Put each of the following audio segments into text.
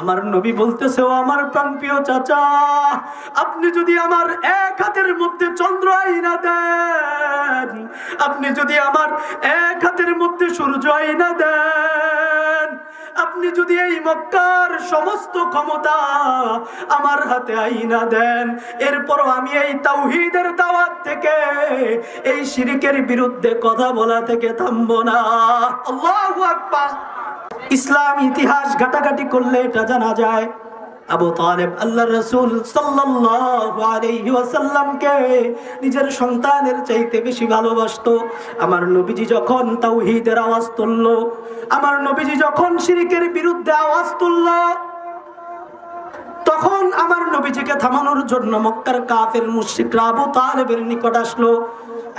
আমার নবী বলতেছে, ও আমার প্রাণপ্রিয় চাচা, আপনি যদি আমার এক হাতের মধ্যে চন্দ্র আইনা দেন, আপনি যদি আমার এক হাতের মধ্যে সূর্য আইনা দেন, আপনি যদি এই মক্কার সমস্ত ক্ষমতা আমার হাতে আইনা দেন, এরপরও আমি এই তাওহীদের দাওয়াত থেকে, এই শিরিকের বিরুদ্ধে কথা বলা থেকে থামবো না। আল্লাহু আকবার। ইসলাম ইতিহাস ঘাটাঘাটি করলে এটা জানা যায়। আবু তালেব আল্লাহ রসুল সাল্লাসাল্লামকে নিজের সন্তানের চাইতে বেশি ভালোবাসত। আমার নবীজি যখন তাও আওয়াজ তুলল, আমার নবীজি যখন শিরিকের বিরুদ্ধে আওয়াজ তুললো তখন আমার নবীজিকে থামানোর জন্য মক্কার কাফের মুশরিকরা আবু তালেবের নিকট আসলো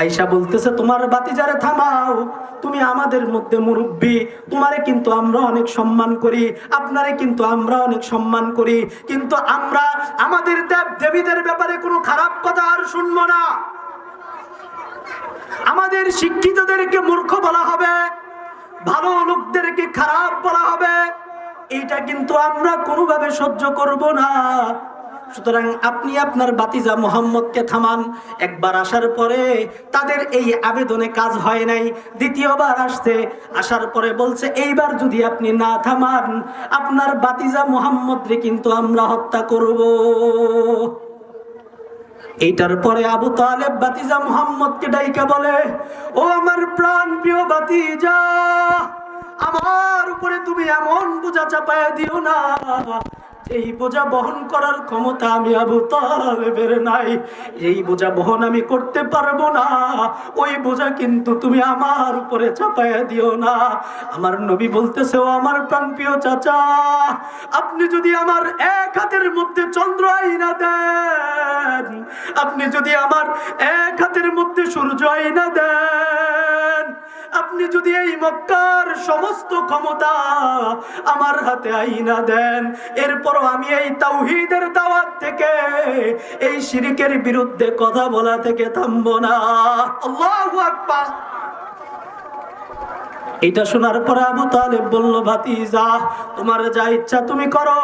আইসা বলতেছে, তোমার বাতিজারে থামাও, তুমি আমাদের মধ্যে মুরব্বী, তোমারে কিন্তু আমরা অনেক সম্মান করি, আপনারে কিন্তু আমরা অনেক সম্মান করি, কিন্তু আমরা, আমাদের দেব দেবীদের ব্যাপারে কোনো খারাপ কথা আর শুনব না। আমাদের শিক্ষিতদেরকে মূর্খ বলা হবে, ভালো লোকদেরকে খারাপ বলা হবে এইটা কিন্তু আমরা কোনোভাবে সহ্য করব না। সুতরাং আপনি আপনার বাতিজা মোহাম্মদকে থামান। একবার আসার পরে তাদের এই আবেদনে কাজ হয় নাই, দ্বিতীয়বার আসছে। আসার পরে বলছে, এইবার যদি আপনি না থামান, আপনার বাতিজা মোহাম্মদরে কিন্তু আমরা হত্যা করব। এইটার পরে আবু তালেব বাতিজা মোহাম্মদকে ডাইকা বলে, ও আমার প্রাণ প্রিয় বাতিজা, আমার উপরে তুমি এমন বোঝা চাপায় দিও না। এই বোঝা বহন করার ক্ষমতা আমি আবু তালেবের নাই। এই বোঝা বহন আমি করতে পারব না। ওই বোঝা কিন্তু তুমি আমার উপরে চাপায় দিও না। আমার নবী বলতেছে, ও আমার প্রাণপ্রিয় চাচা, আপনি যদি আমার এক হাতের মধ্যে চন্দ্র আইনা দেন, আপনি যদি আমার এক হাতের মধ্যে সূর্য আইনা দেন আপনি যদি এই মক্কার সমস্ত ক্ষমতা আমার হাতে আইনা দেন, এরপরও আমি এই তাওহীদের দাওয়াত থেকে, এই শিরিকের বিরুদ্ধে কথা বলা থেকে থামবো না। আল্লাহু এটা শোনার পরে আবু তালেব বলল, ভাতিজা, তোমার যা ইচ্ছা তুমি করো।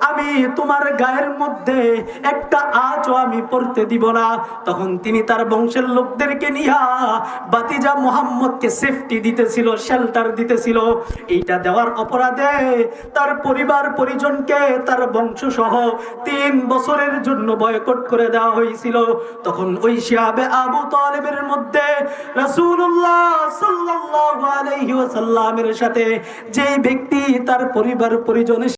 আমি তোমার গায়ের মধ্যে একটা আজও আমি পড়তে দিব না। তখন তিনি তার বংশের লোকদেরকে নিয়া বাতিজা মোহাম্মদকে সেফটি দিতেছিল শেল্টার দিতেছিল। এইটা দেওয়ার অপরাধে তার পরিবার পরিজনকে তার বংশ সহ তিন বছরের জন্য বয়কট করে দেওয়া হয়েছিল। তখন ওই শিয়াবে আবু তালেবের মধ্যে রাসূলুল্লাহ সাল্লাল্লাহু আলাইহি সাথে যে ব্যক্তি তার পরিবার পরিজনের